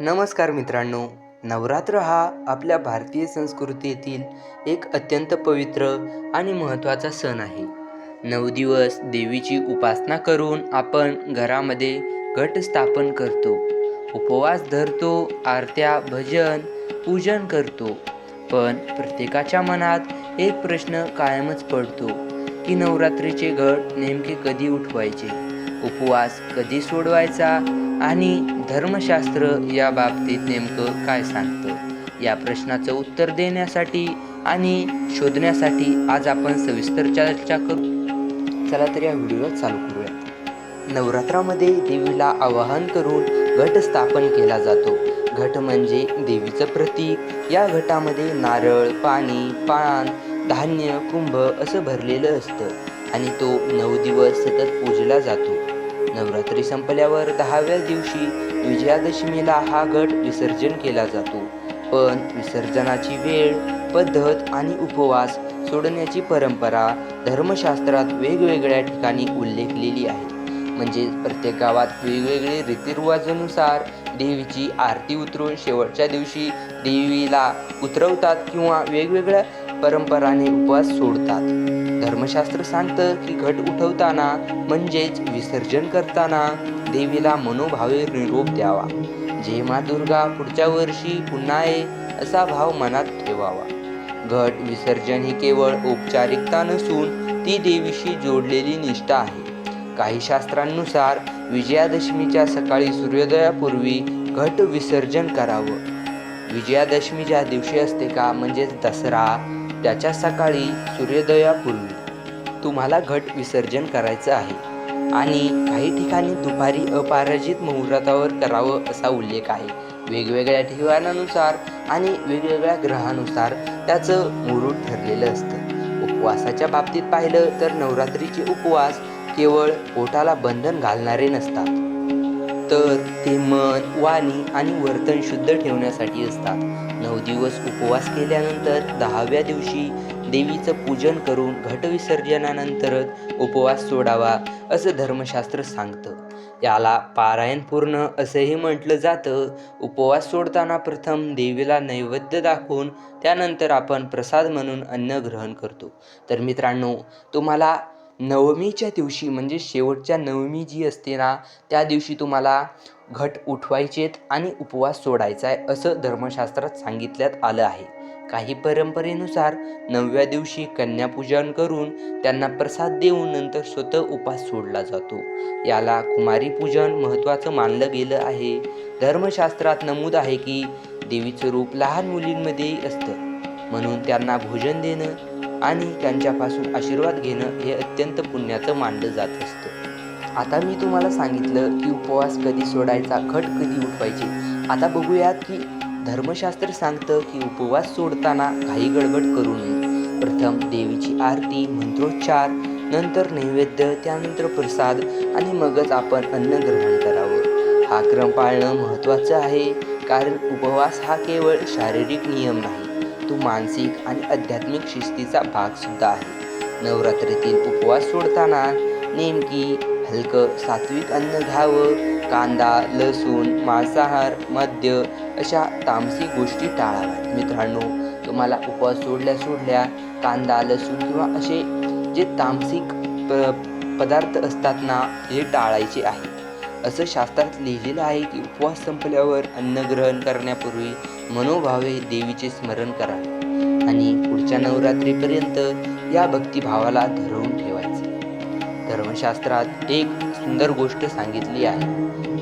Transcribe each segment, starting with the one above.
नमस्कार मित्रांनो नवरात्र हा आपल्या भारतीय संस्कृतीतील एक अत्यंत पवित्र आणि महत्त्वाचा सण आहे. नऊ दिवस देवीची उपासना करून आपण घरामध्ये घट स्थापन करतो उपवास धरतो आरत्या भजन पूजन करतो. पण प्रत्येकाच्या मनात एक प्रश्न कायमच पडतो की नवरात्रीचे घट नेमके कधी उठवायचे? उपवास कधी सोडवायचा? आणि धर्मशास्त्र या बाबतीत नेमकं काय सांगतं? या प्रश्नाचं उत्तर देण्यासाठी आणि शोधण्यासाठी आज आपण सविस्तर चर्चा करू. चला तर या व्हिडिओला चालू करूया. नवरात्रामध्ये देवीला आवाहन करून घट स्थापन केला जातो. घट म्हणजे देवीचं प्रतीक. या घटामध्ये नारळ पाणी पान धान्य कुंभ असं भरलेलं असतं आणि तो नऊ दिवस सतत पूजला जातो. नवरात्री संपल्यावर दहाव्या दिवशी विजयादशमीला हा गट विसर्जन केला जातो. पण विसर्जनाची वेळ पद्धत आणि उपवास सोडण्याची परंपरा धर्मशास्त्रात वेगवेगळ्या ठिकाणी उल्लेखलेली आहे. म्हणजे प्रत्येक गावात वेगवेगळे रीतिरिवाजानुसार देवीची आरती उतरून शेवटच्या दिवशी देवीला उतरवतात किंवा वेगवेगळ्या परंपराने उपवास सोडतात. धर्मशास्त्र सांगतं की घट उठवताना म्हणजेच विसर्जन करताना देवीला मनोभावे निरोप द्यावा. जे मा दुर्गा पुढच्या वर्षी पुन्हा ये असा भाव मनात ठेवावा. घट विसर्जन ही केवळ औपचारिकता नसून ती देवीशी जोडलेली निष्ठा आहे. काही शास्त्रांनुसार विजयादशमीच्या सकाळी सूर्योदयापूर्वी घट विसर्जन करावं. विजयादशमी ज्या दिवशी असते का? म्हणजेच दसरा त्याच्या सकाळी सूर्योदयापूर्वी तुम्हाला घट विसर्जन करायचं आहे. आणि काही ठिकाणी दुपारी अपराजित मुहूर्तावर करावं असा उल्लेख आहे. वेगवेगळ्या ठिकाणानुसार आणि वेगवेगळ्या ग्रहानुसार त्याचं मुहूर्त ठरलेलं असतं. उपवासाच्या बाबतीत पाहिलं तर नवरात्रीचे उपवास केवळ पोटाला बंधन घालणारे नसतात. तर ते मन वाणी आणि वर्तन शुद्ध ठेवण्यासाठी असतात. नऊ दिवस उपवास केल्यानंतर दहाव्या दिवशी देवीचं पूजन करून घटविसर्जनानंतरच उपवास सोडावा असं धर्मशास्त्र सांगतं. याला पारायण पूर्ण असंही म्हटलं जातं. उपवास सोडताना प्रथम देवीला नैवेद्य दाखवून त्यानंतर आपण प्रसाद म्हणून अन्न ग्रहण करतो. तर मित्रांनो तुम्हाला नवमीच्या दिवशी म्हणजे शेवटच्या नवमी जी असते ना त्या दिवशी तुम्हाला घट उठवायचेत आणि उपवास सोडायचा आहे असं धर्मशास्त्रात सांगितल्यात आलं आहे. काही परंपरेनुसार नवव्या दिवशी कन्यापूजन करून त्यांना प्रसाद देऊन नंतर स्वतः उपास सोडला जातो. याला कुमारी पूजन महत्त्वाचं मानलं गेलं आहे. धर्मशास्त्रात नमूद आहे की देवीचं रूप लहान मुलींमध्येही असतं. म्हणून त्यांना भोजन देणं आणि त्यांच्यापासून आशीर्वाद घेणं हे अत्यंत पुण्याचं मानलं जात असतं. आता मी तुम्हाला सांगितलं की उपवास कधी सोडायचा खट कधी उठवायची. आता बघूयात की धर्मशास्त्र सांगतं की उपवास सोडताना घाई गडबड करू नये. प्रथम देवीची आरती मंत्रोच्चार नंतर नैवेद्य त्यानंतर प्रसाद आणि मगच आपण अन्न ग्रहण करावं. हा क्रम पाळणं महत्त्वाचं आहे कारण उपवास हा केवळ शारीरिक नियम नाही तो मानसिक आणि आध्यात्मिक शिस्तीचा भागसुद्धा आहे. नवरात्रीतील उपवास सोडताना नेमकी हलकं सात्विक अन्न घ्यावं. कांदा लसूण मांसाहार मद्य अशा तामसिक गोष्टी टाळाव्यात. मित्रांनो तुम्हाला उपवास सोडल्या सोडल्या कांदा लसूण किंवा असे जे तामसिक प पदार्थ असतात ना हे टाळायचे आहे. असं शास्त्रात लिहिलेलं आहे की उपवास संपल्यावर अन्न ग्रहण करण्यापूर्वी मनोभावे देवीचे स्मरण करा. आणि पुढच्या नवरात्रीपर्यंत या भक्तिभावाला धरून धर्मशास्त्रात एक सुंदर गोष्ट सांगितली आहे.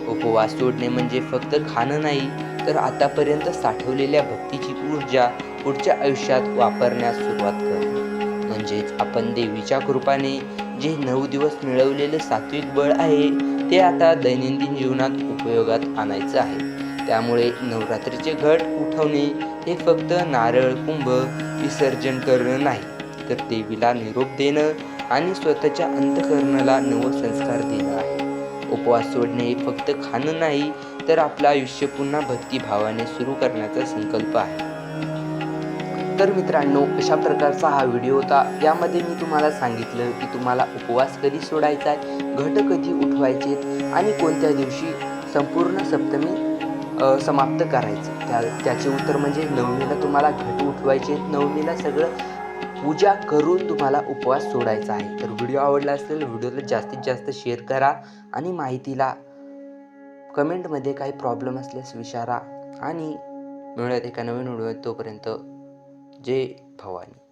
उपवास सोडणे म्हणजे फक्त खाणं नाही तर आतापर्यंत साठवलेल्या भक्तीची ऊर्जा पुढच्या आयुष्यात वापरण्यास सुरुवात करणे म्हणजेच आपण देवीच्या कृपाने जे नऊ दिवस मिळवलेलं सात्विक बळ आहे ते आता दैनंदिन जीवनात उपयोगात आणायचं आहे. त्यामुळे नवरात्रीचे घट उठवणे हे फक्त नारळ कुंभ विसर्जन करणं नाही तर देवीला निरोप देणं आणि स्वतःच्या अंतकरणाला नवसंस्कार दिला आहे. उपवास सोडणे हे फक्त खाणं नाही तर आपलं आयुष्य पुन्हा भक्तिभावाने सुरू करण्याचा संकल्प आहे. तर मित्रांनो अशा प्रकारचा हा व्हिडिओ होता. यामध्ये मी तुम्हाला सांगितलं की तुम्हाला उपवास कधी सोडायचा आहे घट कधी उठवायचे आणि कोणत्या दिवशी संपूर्ण सप्तमी समाप्त करायचे त्या त्याचे उत्तर म्हणजे नवमीला तुम्हाला घट उठवायचे नवमीला सगळं पूजा करून तुम्हाला उपवास सोडायचा आहे. तर व्हिडिओ आवडला असेल व्हिडिओला जास्तीत जास्त शेअर करा आणि माहितीला कमेंटमध्ये काही प्रॉब्लेम असल्यास विचारा. आणि मिळूयात एका नवीन व्हिडिओ तोपर्यंत जय भवानी.